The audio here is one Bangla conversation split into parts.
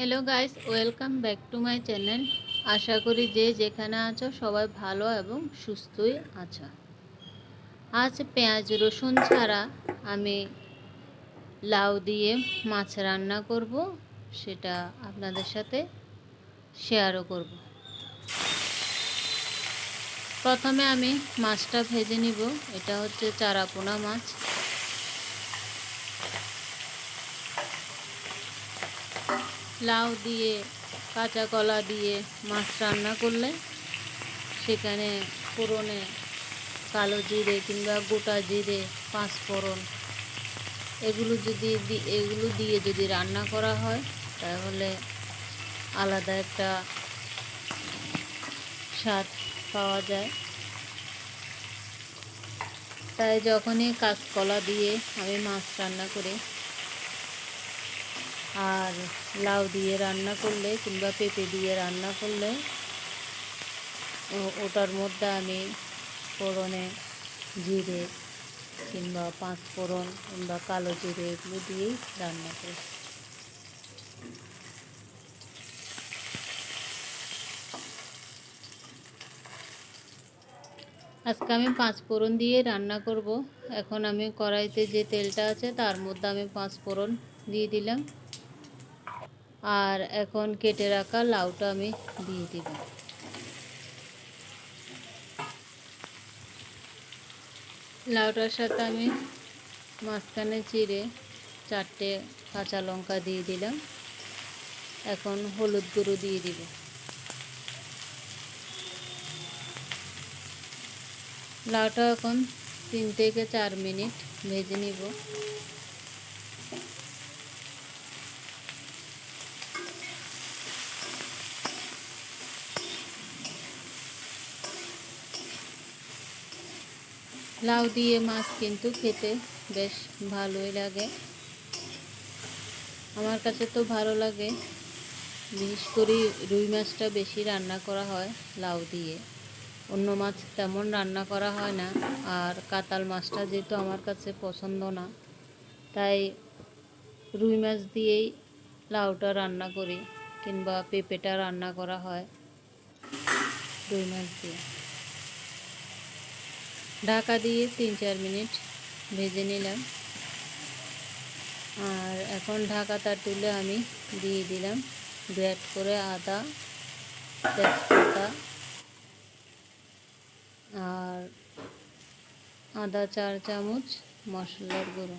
Hello guys welcome back to my channel আশা করি যে যেখানে আছো সবাই ভালো এবং সুস্থই আছো। আজ পেঁয়াজ, রসুন ছাড়া আমি লাউ দিয়ে মাছ রান্না করব। সেটা আপনাদের সাথে শেয়ারও করব। প্রথমে আমি মাছটা ভেজে নিব। এটা হচ্ছে চারাপোনা মাছ। লাউ দিয়ে, কাঁচা কলা দিয়ে মাছ রান্না করলে সেখানে ফোড়নে কালো জিরে কিংবা গোটা জিরে, পাঁচ ফোড়ন। এগুলো যদি এগুলো দিয়ে যদি রান্না করা হয়, তাহলে আলাদা একটা স্বাদ পাওয়া যায়। তাই যখনই কাঁচকলা দিয়ে আমি মাছ রান্না করি আর লাউ দিয়ে রান্না করলে কিংবা পেঁপে দিয়ে রান্না করলে ওটার মধ্যে আমি ফোড়নে জিরে কিংবা পাঁচ ফোড়ন কিংবা কালো জিরে এগুলো দিয়েই রান্না করি। আজকে আমি পাঁচ ফোড়ন দিয়ে রান্না করব। এখন আমি কড়াইতে যে তেলটা আছে তার মধ্যে আমি পাঁচ ফোড়ন দিয়ে দিলাম। আর এখন কেটে রাখা লাউটা আমি দিয়ে দিব। লাউটার সাথে আমি মাঝখানে চিড়ে চারটে কাঁচা লঙ্কা দিয়ে দিলাম। এখন হলুদ গুঁড়ো দিয়ে দিব। লাউটা এখন তিন থেকে চার মিনিট ভেজে নিব। লাউ দিয়ে মাছ কিন্তু খেতে বেশ ভালোই লাগে। আমার কাছে তো ভালো লাগে। বিশেষ করে রুই মাছটা বেশি রান্না করা হয় লাউ দিয়ে। অন্য মাছ তেমন রান্না করা হয় না। আর কাতাল মাছটা যেহেতু আমার কাছে পছন্দ না, তাই রুই মাছ দিয়েই লাউটা রান্না করি কিংবা পেঁপেটা রান্না করা হয় রুই মাছ দিয়ে। ঢাকা দিয়ে তিন চার মিনিট ভেজে নিলাম। আর এখন ঢাকাটা তুলে আমি দিয়ে দিলাম গ্রেট করে আদা, তেজপাতা আর আদা চার চামচ মশলার গুঁড়ো।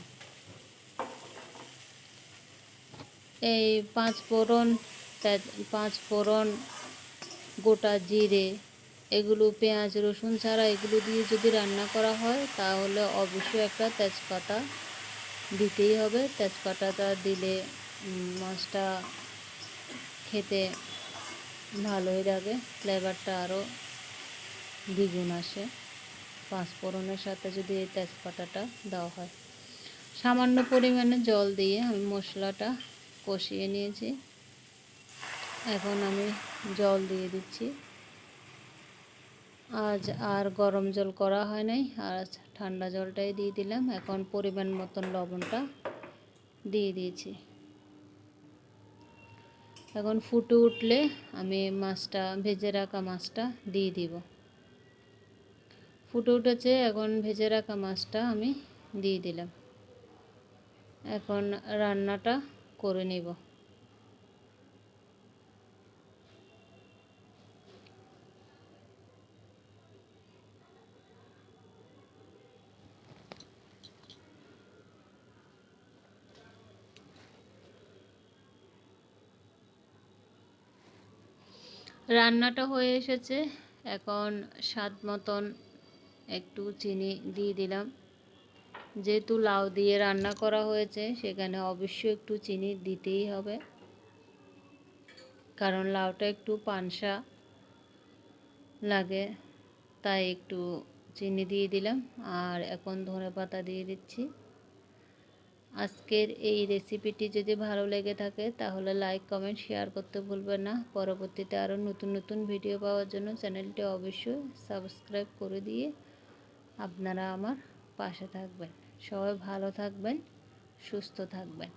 এই পাঁচ ফোড়ন পাঁচ ফোড়ন গোটা জিরে এগুলো পেঁয়াজ, রসুন ছাড়া এগুলো দিয়ে যদি রান্না করা হয়, তাহলে অবশ্যই একটা তেজপাতা দিতেই হবে। তেজপাতাটা দিলে মাছটা খেতে ভালোই লাগে। ফ্লেভারটা আরও দ্বিগুণ আসে। পাঁচফোড়নের সাথে যদি এই তেজপাতাটা দেওয়া হয়। সামান্য পরিমাণে জল দিয়ে আমি মশলাটা কষিয়ে নিয়েছি। এখন আমি জল দিয়ে দিচ্ছি। আজ আর গরম জল করা হয় নাই, আর ঠান্ডা জলটাই দিয়ে দিলাম। এখন পরিমাণ মতন লবণটা দিয়ে দিয়েছি। এখন ফুটে উঠলে আমি মাছটা, ভেজে রাখা মাছটা দিয়ে দিব। ফুটে উঠেছে, এখন ভেজে রাখা মাছটা আমি দিয়ে দিলাম। এখন রান্নাটা করে নেব। রান্নাটা হয়ে এসেছে। এখন স্বাদ মতন একটু চিনি দিয়ে দিলাম। যেহেতু লাউ দিয়ে রান্না করা হয়েছে, সেখানে অবশ্যই একটু চিনি দিতেই হবে। কারণ লাউটা একটু পানসা লাগে, তাই একটু চিনি দিয়ে দিলাম। আর এখন ধনে পাতা দিয়ে দিচ্ছি। আজকের এই রেসিপিটি যদি ভালো লেগে থাকে, তাহলে লাইক কমেন্ট শেয়ার করতে ভুলবেন না। পরবর্তীতে আরও নতুন নতুন ভিডিও পাওয়ার জন্য চ্যানেলটি অবশ্যই সাবস্ক্রাইব করে দিয়ে আপনারা আমার পাশে থাকবেন। সবাই ভালো থাকবেন, সুস্থ থাকবেন।